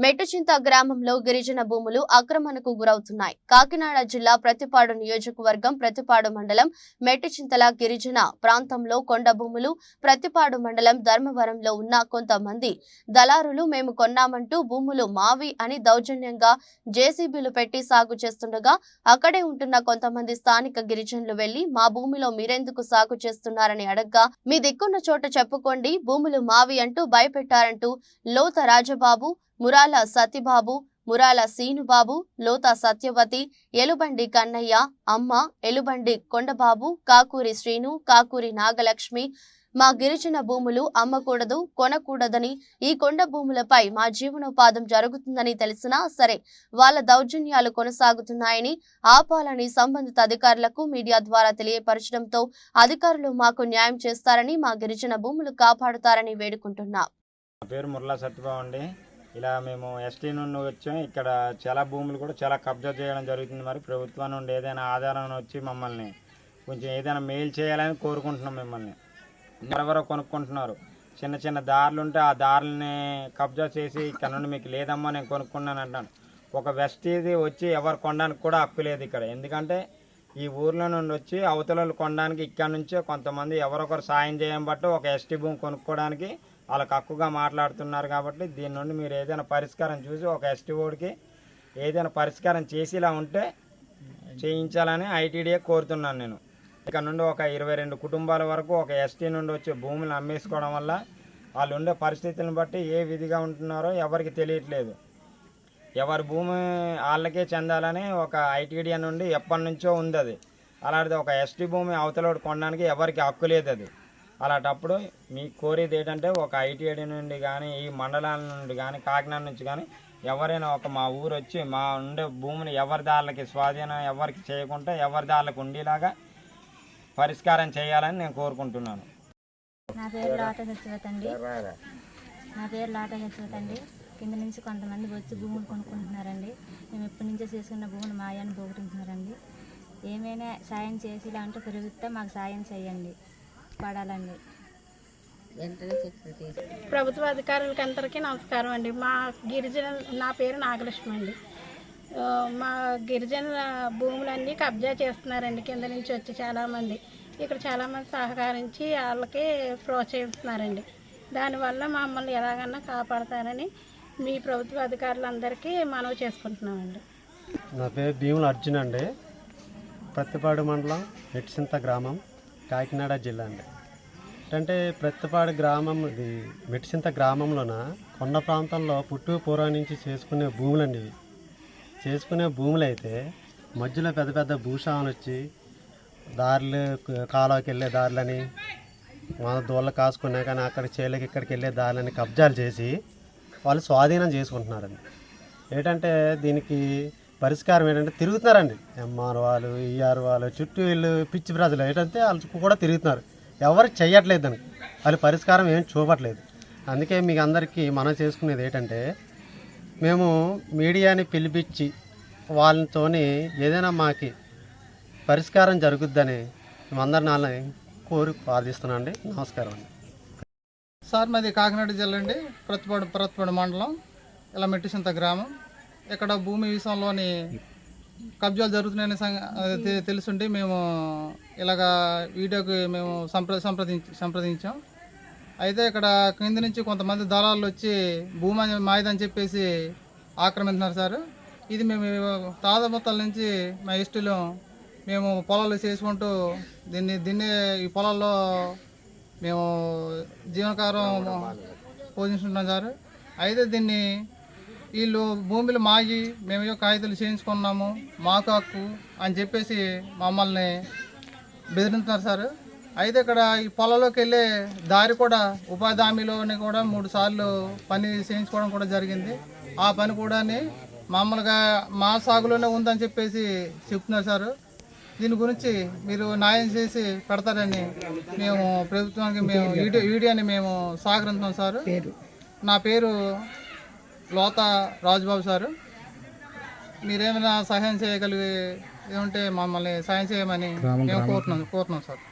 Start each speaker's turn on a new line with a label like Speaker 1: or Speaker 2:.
Speaker 1: మెట్టుచింత గ్రామంలో గిరిజన భూములు ఆక్రమణకు గురవుతున్నాయి. కాకినాడ జిల్లా ప్రతిపాడు నియోజకవర్గం ప్రతిపాడు మండలం మెట్టుచింతల గిరిజన ప్రాంతంలో కొండ భూములు ప్రతిపాడు మండలం ధర్మవరంలో ఉన్న కొంతమంది దళారులు మేము కొన్నామంటూ భూములు మావి అని దౌర్జన్యంగా జేసీబీలు పెట్టి సాగు చేస్తుండగా అక్కడే ఉంటున్న కొంతమంది స్థానిక గిరిజనులు వెళ్ళి మా భూమిలో మీరెందుకు సాగు చేస్తున్నారని అడగ్గా మీ దిక్కున్న చోట చెప్పుకోండి భూములు మావి అంటూ భయపెట్టారంటూ లోత రాజబాబు మురాల సత్యబాబు మురాల సీనుబాబు లోత సత్యవతి ఎలుబండి కన్నయ్య అమ్మ ఎలుబండి కొండబాబు కాకూరి శ్రీను కాకూరి నాగలక్ష్మి. మా గిరిజన భూములు అమ్మకూడదు కొనకూడదని ఈ కొండ భూములపై మా జీవనోపాధం జరుగుతుందని తెలిసినా సరే వాళ్ళ దౌర్జన్యాలు కొనసాగుతున్నాయని ఆపాలని సంబంధిత అధికారులకు మీడియా ద్వారా తెలియపరచడంతో అధికారులు మాకు న్యాయం చేస్తారని మా గిరిజన భూములు కాపాడుతారని వేడుకుంటున్నా.
Speaker 2: పేరు మురళా సత్యబాబు అండి. ఇలా మేము ఎస్టీ నుండి వచ్చాం. ఇక్కడ చాలా భూములు కూడా చాలా కబ్జా చేయడం జరుగుతుంది మరి. ప్రభుత్వం నుండి ఏదైనా ఆధారం వచ్చి మమ్మల్ని కొంచెం ఏదైనా మెయిల్ చేయాలని కోరుకుంటున్నాం మిమ్మల్ని. ఎవరెవరో కొనుక్కుంటున్నారు. చిన్న చిన్న దారులు ఉంటే ఆ దారులని కబ్జా చేసి ఇక్కడ నుండి మీకు లేదమ్మా నేను కొనుక్కున్నాను అంటాను. ఒక వెస్టీది వచ్చి ఎవరు కొనడానికి కూడా హక్కు లేదు ఇక్కడ. ఎందుకంటే ఈ ఊర్లో నుండి వచ్చి అవతలలు కొనడానికి ఇక్కడ నుంచే కొంతమంది ఎవరొకరు సాయం చేయడం బట్టి ఒక ఎస్టీ భూమి కొనుక్కోవడానికి వాళ్ళకి హక్కుగా మాట్లాడుతున్నారు కాబట్టి దీని నుండి మీరు ఏదైనా పరిష్కారం చూసి ఒక ఎస్టీఓడికి ఏదైనా పరిష్కారం చేసేలా ఉంటే చేయించాలని ఐటీడీఏ కోరుతున్నాను నేను. ఇక్కడ నుండి ఒక ఇరవై రెండు కుటుంబాల వరకు ఒక ఎస్టీ నుండి వచ్చే భూములను అమ్మేసుకోవడం వల్ల వాళ్ళు ఉండే పరిస్థితులను బట్టి ఏ విధిగా ఉంటున్నారో ఎవరికి తెలియట్లేదు. ఎవరి భూమి వాళ్ళకే చెందాలని ఒక ఐటీడీఏ నుండి ఎప్పటి నుంచో ఉంది అది. అలాంటిది ఒక ఎస్టీ భూమి అవతలోడు కొనడానికి ఎవరికి హక్కు లేదు అది. అలాంటప్పుడు మీకు కోరేది ఏంటంటే ఒక ఐటీఐడి నుండి కానీ ఈ మండలాల నుండి కానీ కాకినాడ నుంచి కానీ ఎవరైనా ఒక మా ఊరు వచ్చి మా ఉండే భూమిని ఎవరి దాళ్ళకి స్వాధీనం ఎవరికి చేయకుండా ఎవరి దాళ్ళకి ఉండేలాగా పరిష్కారం చేయాలని నేను కోరుకుంటున్నాను.
Speaker 3: నా పేరు లాట సత్యవతి అండి. నా పేరు లాట సత్యవతి అండి. కింద నుంచి కొంతమంది వచ్చి భూములు కొనుక్కుంటున్నారండి. మేము ఎప్పటి నుంచో చేసుకున్న భూములు మాయాన్ని పోగొట్టుకుంటున్నారండి. ఏమైనా సాయం చేసి ఇలా అంటే పెరుగుతా మాకు సాయం చేయండి. పడాలండి.
Speaker 4: ప్రభుత్వ అధికారులకి అందరికీ నమస్కారం అండి. మా గిరిజన నా పేరు నాగలక్ష్మి అండి. మా గిరిజన భూములన్నీ కబ్జా చేస్తున్నారండి. కింద నుంచి వచ్చి చాలామంది. ఇక్కడ చాలామంది సహకరించి వాళ్ళకి ప్రోత్సహిస్తున్నారండి. దానివల్ల మమ్మల్ని ఎలాగన్నా కాపాడతారని మీ ప్రభుత్వ అధికారులందరికీ మనవి చేసుకుంటున్నామండి.
Speaker 5: నా పేరు భీముల అర్జున్ అండి. ప్రత్తిపాడు మండలం మెట్సింత గ్రామం. కాకినాడ జిల్లా అండి. అంటే ప్రతిపాడు గ్రామం ఇది మెటిసింత గ్రామంలోన కొండ ప్రాంతంలో పుట్టు పూర్వం నుంచి చేసుకునే భూములండి ఇవి. చేసుకునే భూములు అయితే మధ్యలో పెద్ద పెద్ద భూస్వాములు వచ్చి దారులు కాలువకి వెళ్ళే దారులని మన దూళ్ళ కాసుకున్నా కానీ అక్కడ చేలకి ఇక్కడికి వెళ్ళే దారులని కబ్జాలు చేసి వాళ్ళు స్వాధీనం చేసుకుంటున్నారండి. ఏంటంటే దీనికి పరిష్కారం ఏంటంటే తిరుగుతున్నారండి. ఎంఆర్ వాళ్ళు ఈఆర్ వాళ్ళు చుట్టూ వీళ్ళు పిచ్చి ప్రజలు. ఏంటంటే వాళ్ళు కూడా తిరుగుతున్నారు. ఎవరు చెయ్యట్లేదు దానికి. వాళ్ళు పరిష్కారం ఏం చూపట్లేదు. అందుకే మీకు అందరికీ మనం చేసుకునేది ఏంటంటే మేము మీడియాని పిలిపించి వాళ్ళతోని ఏదైనా మాకి పరిష్కారం జరుగుద్దని మేమందరి నాన్నని కోరి ప్రార్థిస్తున్నాం అండి. నమస్కారం అండి.
Speaker 6: సార్ మాది కాకినాడ జిల్లా అండి. ప్రతిపాడు ప్రతిపాడు మండలం ఇలా మెట్టిసింత గ్రామం. ఇక్కడ భూమి విషయంలోని కబ్జాలు జరుగుతున్నాయని సంగ అది తెలుసుండి మేము ఇలాగా వీడియోకి మేము సంప్ర సంప్రదించి సంప్రదించాం. అయితే ఇక్కడ కింద నుంచి కొంతమంది దళాలు వచ్చి భూమి అని మాయదని చెప్పేసి ఆక్రమిస్తున్నారు సార్. ఇది మేము తాతముత్తల నుంచి మా ఇష్టలు మేము పొలాలు చేసుకుంటూ దీన్ని దీన్ని ఈ పొలాల్లో మేము జీవనకారం పోషించుంటాం సార్. అయితే దీన్ని వీళ్ళు భూమిలో మాగి మేము ఏవో కాగితాలు చేయించుకున్నాము మాకు హక్కు అని చెప్పేసి మమ్మల్ని బెదిరింటున్నారు సార్. అయితే ఇక్కడ ఈ పొలంలోకి వెళ్ళే దారి కూడా ఉపాధి హామీలోని కూడా మూడు సార్లు పని చేయించుకోవడం కూడా జరిగింది. ఆ పని కూడా మామూలుగా మా సాగులోనే ఉందని చెప్పేసి చెప్తున్నారు సార్. దీని గురించి మీరు న్యాయం చేసి పెడతారని మేము ప్రభుత్వానికి మేము వీడియో వీడియోని మేము సహకరిస్తున్నాం సార్. నా పేరు లోత రాజుబాబు సారు మీరేమైనా సహాయం చేయగలిగే ఏమంటే మమ్మల్ని సహాయం చేయమని మేము కోరుతున్నాం కోరుతున్నాం సార్.